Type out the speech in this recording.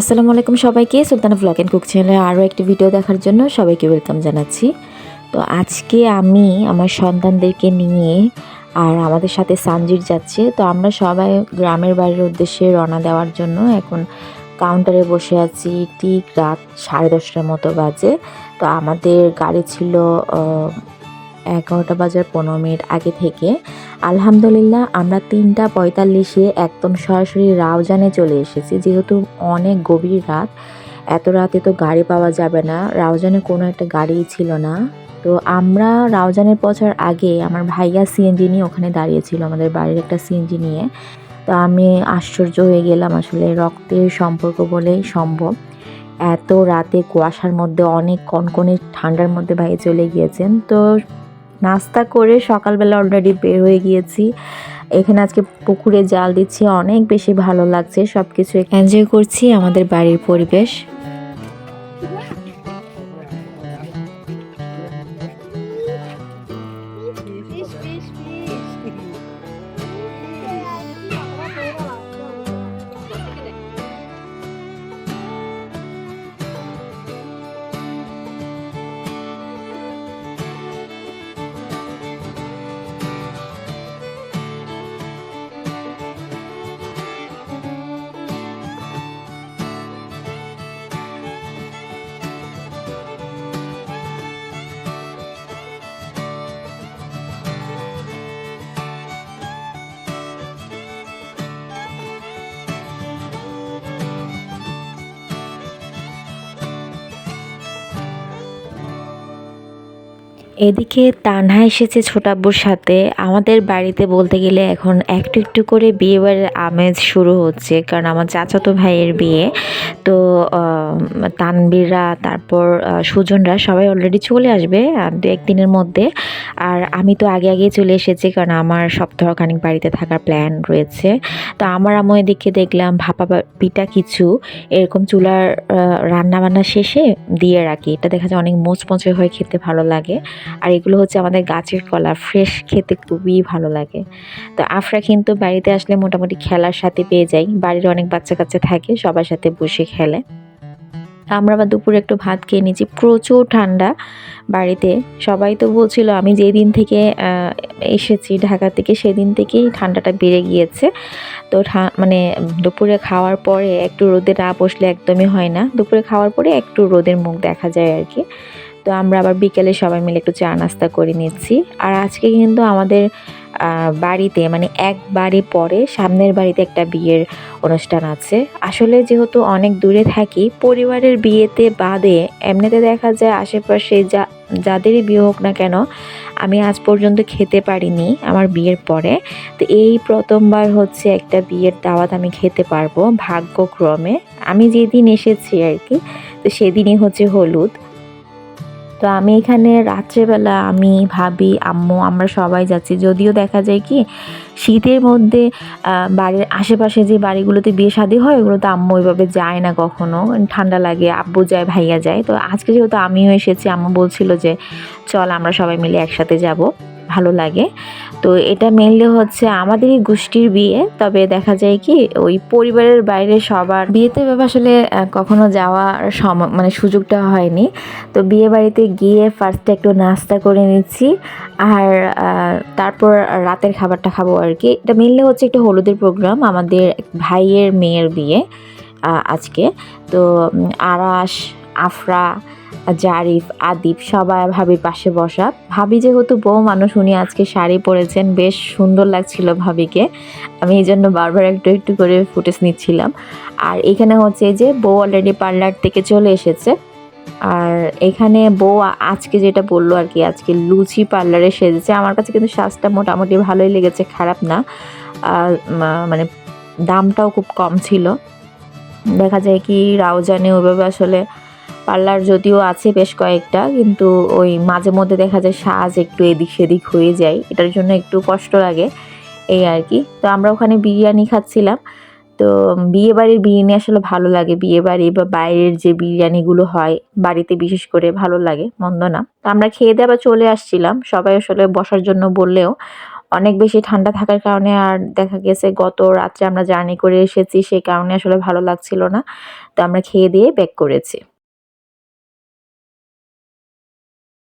আসসালামু আলাইকুম সবাইকে। সুলতানা ভ্লগ অ্যান্ড কুক চ্যানেলে আরও একটি ভিডিও দেখার জন্য সবাইকে ওয়েলকাম জানাচ্ছি। তো আজকে আমি আমার সন্তানদেরকে নিয়ে আর আমাদের সাথে সানজির যাচ্ছে। তো আমরা সবাই গ্রামের বাড়ির উদ্দেশ্যে রওনা দেওয়ার জন্য এখন কাউন্টারে বসে আছি। ঠিক রাত সাড়ে দশটার মতো বাজে। তো আমাদের গাড়ি ছিল এগারোটা বাজার পনেরো মিনিট আগে থেকে। আলহামদুলিল্লাহ, আমরা তিনটা পঁয়তাল্লিশে একদম সরাসরি রাউজানে চলে এসেছি। যেহেতু অনেক গভীর রাত, এত রাতে তো গাড়ি পাওয়া যাবে না। রাউজানে কোনো একটা গাড়িই ছিল না। তো আমরা রাউজানে পৌঁছার আগে আমার ভাইয়া সিএনজি নিয়ে ওখানে দাঁড়িয়েছিল, আমাদের বাড়ির একটা সিএনজি নিয়ে। তো আমি আশ্চর্য হয়ে গেলাম আসলে রক্তের সম্পর্ক বলেই সম্ভব। এত রাতে কুয়াশার মধ্যে অনেক কনকনে ঠান্ডার মধ্যে ভাই চলে গিয়েছেন। তো নাস্তা করে সকালবেলা অলরেডি বের হয়ে গিয়েছি। এখানে আজকে পুকুরে জাল দিচ্ছি, অনেক বেশি ভালো লাগছে সব কিছু এনজয় করছি আমাদের বাড়ির পরিবেশ। এদিকে তানহা এসেছে ছোটাব্বুর সাথে। আমাদের বাড়িতে বলতে গেলে এখন একটু একটু করে বিয়ে বাড়ির আমেজ শুরু হচ্ছে, কারণ আমার চাচাতো ভাইয়ের বিয়ে। তো তানবীররা, তারপর সুজনরা সবাই অলরেডি চলে আসবে দু একদিনের মধ্যে। আর আমি তো আগে আগে চলে এসেছি, কারণ আমার সপ্তাহখানিক বাড়িতে থাকার প্ল্যান রয়েছে। তো আমার আম্মু এদিকে দেখলাম, ভাপা পিঠা কিছু, এরকম চুলার রান্না বান্না শেষে দিয়ে রাখি। এটা দেখা যায় অনেক মোচমচে হয়ে খেতে ভালো লাগে। আর এগুলো হচ্ছে আমাদের গাছের কলা ফ্রেশ খেতে খুবই ভালো লাগে। তো আফরা কিন্তু বাড়িতে আসলে মোটামুটি খেলার সাথে পেয়ে যাই বাড়ির অনেক বাচ্চা কাচ্চা থাকে, সবার সাথে বসে খেলে। আমরা আবার দুপুরে একটু ভাত খেয়ে নিয়েছি, প্রচুর ঠান্ডা বাড়িতে। সবাই তো বলছিল আমি যেই দিন থেকে এসেছি ঢাকা থেকে সেদিন থেকেই ঠান্ডাটা বেড়ে গিয়েছে। তো মানে দুপুরে খাওয়ার পরে একটু রোদে না বসলে একদমই হয় না। দুপুরে খাওয়ার পরে একটু রোদের মুখ দেখা যায় আর কি। তো আমরা আবার বিকেলে সবাই মিলে একটু চা নাস্তা করে নিচ্ছি। আর আজকে কিন্তু আমাদের বাড়িতে মানে এক বাড়ি পরে সামনের বাড়িতে একটা বিয়ের অনুষ্ঠান আছে। আসলে যেহেতু অনেক দূরে থাকি, পরিবারের বিয়েতে বাদে এমনিতে দেখা যায় আশেপাশে যা, যাদেরই বিয়ে হোক না কেন, আমি আজ পর্যন্ত খেতে পারিনি আমার বিয়ের পরে। তো এই প্রথমবার হচ্ছে একটা বিয়ের দাওয়াত আমি খেতে পারব ভাগ্যক্রমে। আমি যেদিন এসেছি আর কি, তো সেদিনই হচ্ছে হলুদ। তো আমি এখানে রাত্রেবেলা আমি, ভাবি, আম্মু, আমরা সবাই যাচ্ছি। যদিও দেখা যায় কি, শীতের মধ্যে বাড়ির আশেপাশে যে বাড়িগুলোতে বিয়ে শাদী হয় ওগুলোতে আম্মু ওইভাবে যায় না কখনো। ঠান্ডা লাগে, আব্বু যায়, ভাইয়া যায়। তো আজকে যেহেতু আমিও এসেছি, আম্মু বলছিল যে, চল, আমরা সবাই মিলে একসাথে যাব। ভালো লাগে। তো এটা মেনলি হচ্ছে আমাদেরই গোষ্ঠীর বিয়ে, তবে দেখা যায় কি ওই পরিবারের বাইরে সবার বিয়েতে আসলে কখনো যাওয়ার সম মানে সুযোগটা হয়নি। তো বিয়ে বাড়িতে গিয়ে ফার্স্টে একটু নাস্তা করে নিচ্ছি, আর তারপর রাতের খাবারটা খাব আর কি। এটা মেনলি হচ্ছে একটা হলুদের প্রোগ্রাম আমাদের ভাইয়ের মেয়ের বিয়ে আজকে। তো আরাস, আফরা জারিফ আদিপ সবাই ভাবির পাশে বসা। ভাবি যেহেতু বউ মানুষ, উনি আজকে শাড়ি পরেছেন, বেশ সুন্দর লাগছিল ভাবিকে। আমি এই জন্য বারবার একটু একটু করে ফুটেজ নিচ্ছিলাম। আর এখানে হচ্ছে যে, বউ অলরেডি পার্লার থেকে চলে এসেছে। আর এখানে বউ আজকে যেটা বলল আর কি, আজকে লুচি পার্লারে সেজেছে। আমার কাছে কিন্তু সাজটা মোটামুটি ভালোই লেগেছে, খারাপ না। মানে দামটাও খুব কম ছিল। দেখা যায় কি, রাউজানে ওইভাবে আসলে পার্লার যদিও আছে বেশ কয়েকটা, কিন্তু ওই মাঝে মধ্যে দেখা যায় সাজ একটু এদিক সেদিক হয়ে যায়। এটার জন্য একটু কষ্ট লাগে এই আর কি। তো আমরা ওখানে বিরিয়ানি খাচ্ছিলাম। তো বিয়ে বাড়ির বিরিয়ানি আসলে ভালো লাগে। বিয়ে বাড়ি বা বাইরের যে বিরিয়ানিগুলো হয়, বাড়িতে বিশেষ করে ভালো লাগে, মন্দ না। তো আমরা খেয়ে দিয়ে আবার চলে আসছিলাম। সবাই আসলে বসার জন্য বললেও অনেক বেশি ঠান্ডা থাকার কারণে আর দেখা গেছে গত রাত্রে আমরা জার্নি করে এসেছি সেই কারণে আসলে ভালো লাগছিল না। তো আমরা খেয়ে দিয়ে ব্যাক করেছি।